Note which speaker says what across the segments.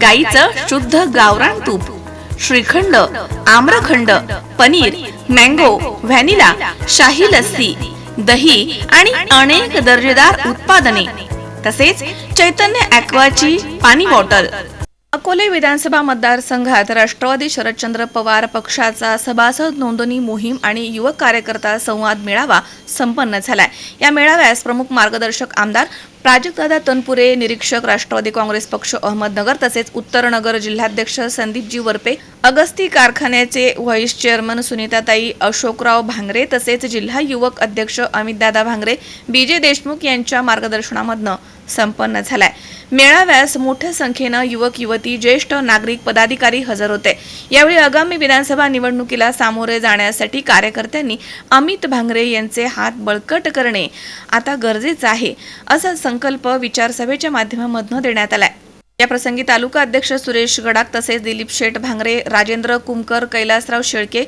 Speaker 1: गाईचं शुद्ध गावरान तूप श्रीखंड आम्रखंड पनीर मँगो व्हॅनिला शाही लस्सी दही आणि अनेक दर्जेदार उत्पादने तसेच चैतन्य ॲक्वाची पाणी बॉटल. अकोले विधानसभा मतदारसंघात राष्ट्रवादी शरदचंद्र पवार पक्षाचा सभासद नोंदणी मोहीम आणि युवक कार्यकर्ता संवाद मेळावा संपन्न झालाय. या मेळाव्यास प्रमुख मार्गदर्शक आमदार प्राजक्तदादा तनपुरे निरीक्षक राष्ट्रवादी काँग्रेस पक्ष अहमदनगर तसेच उत्तरनगर जिल्हाध्यक्ष संदीपजी वरपे अगस्ती कारखान्याचे व्हाईस चेअरमन सुनीताताई अशोकराव भांगरे तसेच जिल्हा युवक अध्यक्ष अमितदादा भांगरे बीजे देशमुख यांच्या मार्गदर्शनामधनं संपन्न झालाय. मेळाव्यास मोठ्या संख्येनं युवक युवती ज्येष्ठ नागरिक पदाधिकारी हजर होते. यावेळी आगामी विधानसभा निवडणुकीला सामोरे जाण्यासाठी कार्यकर्त्यांनी अमित भांगरे यांचे हात बळकट करणे आता गरजेचं आहे असं संकल्प विचारसभेच्या माध्यमामधनं देण्यात आलाय. या प्रसंगी तालुका अध्यक्ष सुरेश गडाख तसेच दिलीप शेठ भांगरे राजेंद्र कुमकर कैलासराव शेळके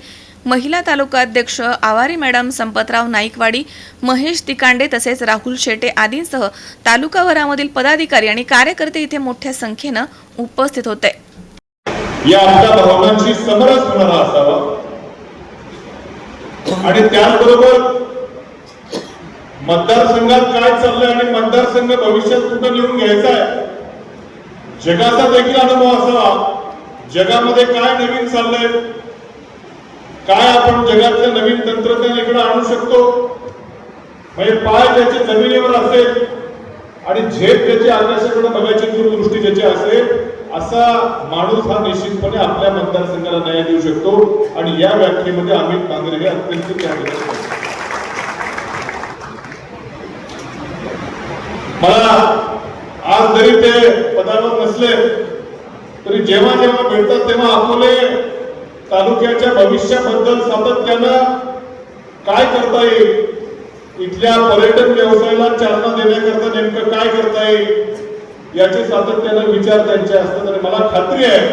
Speaker 1: महिला तालुका अध्यक्ष आवारी मॅडम संपतराव नाईकवाडी महेश तिकांडे तसेच राहुल शेटे आदींसह तालुकाभरामधील पदाधिकारी आणि कार्यकर्ते इथे मोठ्या संख्येनं उपस्थित होते.
Speaker 2: या आपल्या भावनांशी समरस होणारा असावा. आणि त्याचबरोबर मतदारसंघात काय चाललंय आणि मतदारसंघ भविष्यात कुठं निवडून घ्यायचा आहे जगाचा देखील अनुभव असावा. जगामध्ये काय नवीन चाललंय? काय आपण जगातलं नवीन तंत्रज्ञान इकडे आणू शकतो? म्हणजे पाय त्याची जमिनीवर असेल आणि झेप त्याची आकाशाकडे बघायची दूरदृष्टी ज्याची असेल असा माणूस हा निश्चितपणे आपल्या मतदारसंघाला न्याय देऊ शकतो. आणि या व्याख्येमध्ये अमित भांगरे हे अत्यंत मला आज जरी ते पदावर नसले तरी जेव्हा जेव्हा भेटतात तेव्हा अकोले तालुक्याच्या भविष्याबद्दल सातत्यानं काय करता येईल? इथल्या पर्यटन व्यवसायाला चालना देण्याकरता नेमकं काय करता येईल? याचे सातत्यानं विचार त्यांचे असतात. आणि मला खात्री आहे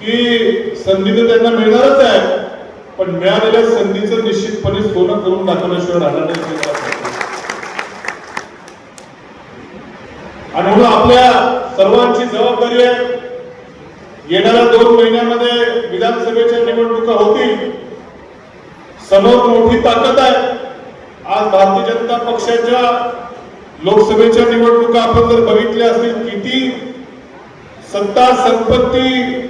Speaker 2: की संधी तर त्यांना मिळणारच आहे पण मिळालेल्या संधीचं निश्चितपणे सोनं करून दाखवल्याशिवाय राहणार नाही हे मला वाटतं. आणि म्हणून आपल्या सर्वांची जबाबदारी आहे. येणाऱ्या दोन महिन्यामध्ये विधानसभेच्या निवडणुका होतील. समोर मोठी ताकद आहे. आज भारतीय जनता पक्षाच्या लोकसभेच्या निवडणुका आपण जर बघितल्या असतील किती सत्ता संपत्ती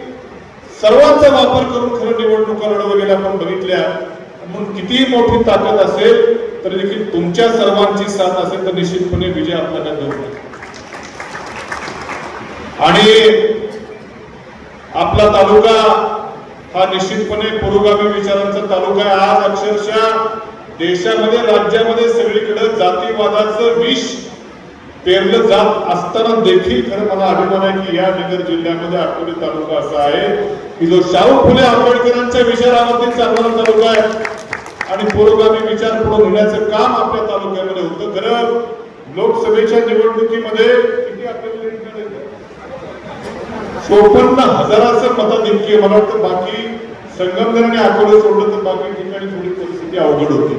Speaker 2: सर्वांचा वापर करून खरं निवडणुका लढवल्या गेल्या आपण बघितल्या. म्हणून किती मोठी ताकद असेल तरी देखील तुमच्या सर्वांची साथ असेल तर निश्चितपणे विजय आपल्याला देऊ आणि आपला तालुका हा निश्चितपणे पुरोगामी विचारांचा तालुका आहे आज अक्षरशः देशामध्ये राज्यामध्ये सगळीकडे जातीवादाचं विष पेरलं जात असताना देखील खरं मला अभिमान आहे की या नगर जिल्ह्यामध्ये अकोले तालुका असा आहे की जो शाहू फुले आंबेडकरांच्या विचारावरती चालणारा तालुका आहे आणि पुरोगामी विचार पुढे घेण्याचं काम आपल्या तालुक्यामध्ये होतं खरं लोकसभेच्या निवडणुकीमध्ये किती आपल्याला? चोपन्न हजाराचं मताधिक्य मला वाटतं बाकी संगमनेर आणि अकोले सोडलं तर बाकी ठिकाणी थोडी परिस्थिती अवघड होती.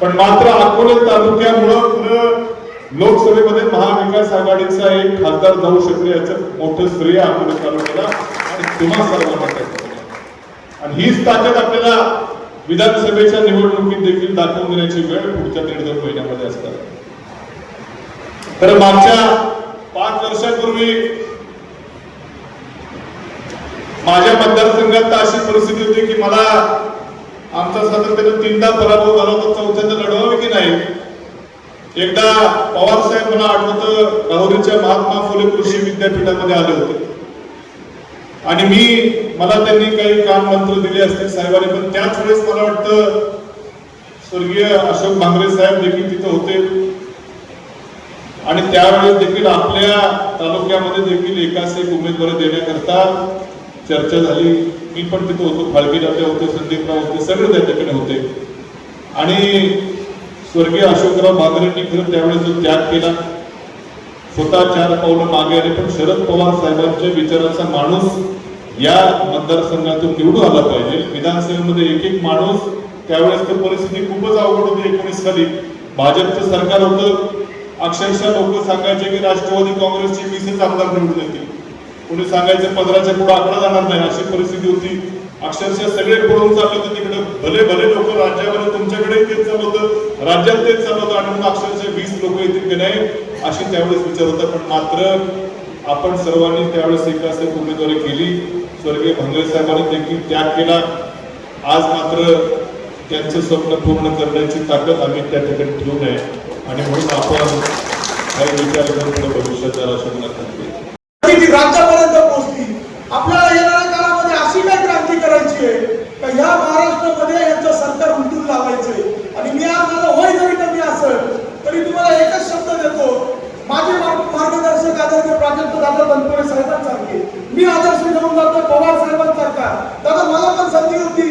Speaker 2: पण मात्र अकोले तालुक्यामुळं पुढं लोकसभेमध्ये महाविकास आघाडीचा एक खासदार जाऊ शकले याचं मोठं श्रेय अकोले तालुक्याला आणि तुम्हा सर्वांना आणि हीच ताकद आपल्याला विधानसभेच्या निवडणुकीत देखील दाखवून देण्याची वेळ पुढच्या दीड दोन महिन्यामध्ये असतात तर मागच्या पाच वर्षापूर्वी माझ्या मतदारसंघात तर अशी परिस्थिती होती की मला आमचा सातत्यानं तीनदा पराभव झाला होता चौथ्यांदा लढवावे की नाही? एकदा पवार साहेब मला आठवतं राहुरीच्या महात्मा फुले कृषी विद्यापीठामध्ये आले होते. आणि मी मला त्यांनी काही काम मंत्र दिले असतील साहेबांनी पण त्याच वेळेस मला वाटतं स्वर्गीय अशोक भांगरे साहेब देखील तिथं होते. आणि त्यावेळेस देखील आपल्या तालुक्यामध्ये देखील एकाच एक उमेदवार देण्याकरता चर्चा झाली. मी पण तिथे होतो. फाळके दादा होते संदीपराव होते सगळे त्या ठिकाणी होते. आणि स्वर्गीय अशोकराव बागरेंनी खरं त्यावेळेस जो त्याग केला स्वतः चार पावलं मागे आले. पण शरद पवार साहेबांच्या विचाराचा माणूस या मतदारसंघातून निवडून आला पाहिजे. विधानसभेमध्ये एक एक माणूस त्यावेळेस तर परिस्थिती खूपच अवघड होती एकोणीस साली. भाजपचं सरकार होतं. अक्षरशः लोक सांगायचे की राष्ट्रवादी काँग्रेसचे वीसच आमदार निवडून येतील. कोणी सांगायचं पंधराच्या पुढे आकडा जाणार नाही अशी परिस्थिती होती. अक्षरशः सगळे पळून चालले होते तिकडे. भले भले लोक राज्यामध्ये तुमच्याकडे तेच चालू होतं राज्यात तेच चालू होतं आणि म्हणून अक्षरशः वीस लोक येतील की नाही अशी त्यावेळेस विचार होता. पण मात्र आपण सर्वांनी त्यावेळेस एका उमेदवारी केली. स्वर्गीय भंगरे साहेबांनी देखील त्याग केला. आज मात्र त्यांचं स्वप्न पूर्ण करण्याची ताकद आम्ही त्या ठिकाणी ठेवून आहे आणि म्हणून आपण काही विचार करून पुढे भविष्याच्या राष्ट्राला करते
Speaker 3: ती राज्यापर्यंत पोहोचली आपल्याला येणाऱ्या काळामध्ये अशी काय क्रांती करायची आहे का ह्या महाराष्ट्रामध्ये यांचं सरकार उलटून लावायचंय? आणि मी आज माझं वय जरी कमी असेल तरी तुम्हाला एकच शब्द देतो माझे मार्गदर्शक आदरणीय प्राजक्त दादा तनपुरे साहेबांसारखे. मी आदर्श घेऊन जातो पवार साहेबांसारखा. दादा मला पण संधी होती.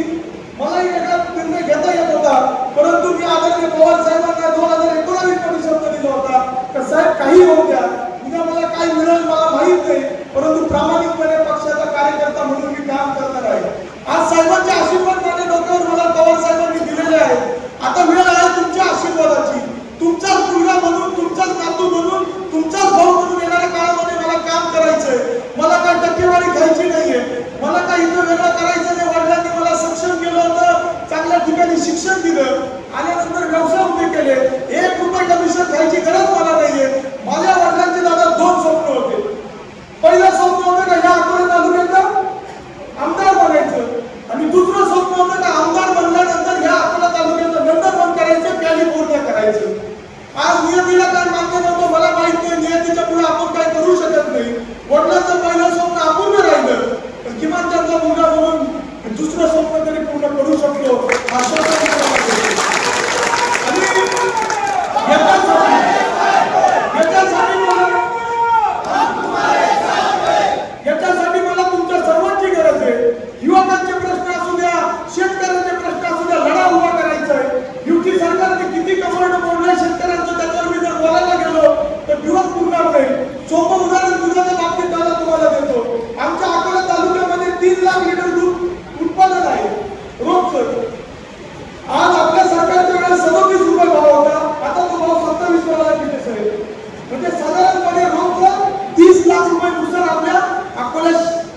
Speaker 3: मलाही एका निर्णय घेता येत होता परंतु मी आदरणीय पवार साहेबांना दोन हजार एकोणावीसमध्ये शब्द दिला होता का साहेब काही होऊ द्या उद्या मला काय मिळेल मला माहीत नाही परंतु प्रामाणिकपणे पक्षाचा कार्यकर्ता म्हणून मी काम करणार आहे आज साहेबांचे आशीर्वाद माझ्या डोक्यावर मला पवार साहेबांनी दिलेले आहेत आता वेळ आहे तुमच्या आशीर्वादाची तुमचाच मुलगा म्हणून तुमचाच नातू म्हणून तुमचाच भाऊ म्हणून येणाऱ्या काळामध्ये मला काम करायचंय मला काय टक्केवारी घ्यायची नाहीये मला काय इथं वेगळं करायचं नाही वडिलांनी मला सक्षम केलं होतं चांगल्या ठिकाणी शिक्षण दिलं आल्यानंतर व्यवसाय उभे केले एक रुपये कमिशन घ्यायची गरज मला नाहीये माझ्या वडिलांचे दादा दोन स्वप्न होते पहिलं स्वप्न होतं का ह्या अकोला तालुक्याचं आमदार बनायचं आणि दुसरं स्वप्न होतं का आमदार बनल्यानंतर ह्या अकोला तालुक्याचं नंबर वन करायचं कॅलिफोर्निया करायचं आज नियतीला काय मान्य नव्हतं मला माहीत नाही नियतीच्या पुढे आपण काय करू शकत नाही वडिलांचं पहिलं स्वप्न अपूर्ण राहिलं पण किमान त्यांचा मुलगा म्हणून दुसरं स्वप्न तरी पूर्ण करू शकलो आश्वासन मला देतो. आणि याच्यासाठी याच्यासाठी मला याच्यासाठी मला तुमच्या सर्वांची गरज आहे युवकांचे प्रश्न असू द्या शेतकऱ्यांचे प्रश्न असू द्या लढा उभा करायचा आहे युती सरकारने किती कमरड मोडलंय शेतकऱ्यांचं त्याच्यावर मी जर बोलायला गेलो तर दिवस पुरणार नाही सोपं उदाहरण दुधाच्या बाबतीत दादा तुम्हाला देतो आमच्या अकोला तालुक्यामध्ये तीन लाख लिटर दूध उत्पादन आहे रोजचं आज आपल्या सरकारच्या वेळेस सदोतीस रुपये भाव होता आता तो भाव सत्तावीस रुपयाला किती आहे म्हणजे साधारणपणे रोज तीस लाख रुपये नुसार आपल्या अकोला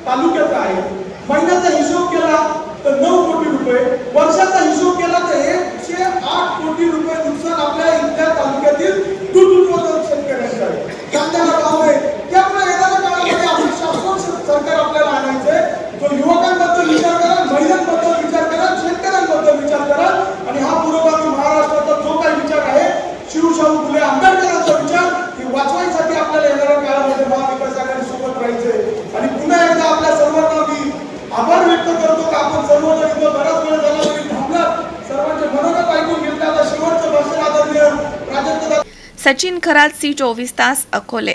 Speaker 3: तालुक्याचा आहे महिन्याचा हिशोब केला तर नऊ कोटी रुपये वर्षाचा हिशोब केला तर एकशे आठ कोटी रुपये नुकसान आपल्या इथल्या तालुक्यातील दूध उत्पादक शेतकऱ्यांचं आहे कांद्याला भाव आहे त्यामुळे येणाऱ्या काळामध्ये आपलं शाश्वत सरकार आपल्याला आणायचंय जो युवकांबद्दल विचार करा महिलांबद्दल विचार करा शेतकऱ्यांबद्दल विचार करा आणि हा पुरोगामी महाराष्ट्राचा जो काही विचार आहे शिवशाहू फुले आंबेडकरांचा विचार हे वाचवायसाठी आपल्याला येणाऱ्या काळामध्ये महाविकास आघाडी सोबत राहायचंय आणि पुन्हा एकदा आपल्या सर्वांना मी आभार व्यक्त करतो की आपण सर्वजण इथं बराच वेळ झाला तरी थांबलात सर्वांचे मनोगत ऐकून घेतलं आता शेवटचं भाषण आदरणीय प्राजक्त
Speaker 1: सचिन खरात सी चोवीस तास अकोले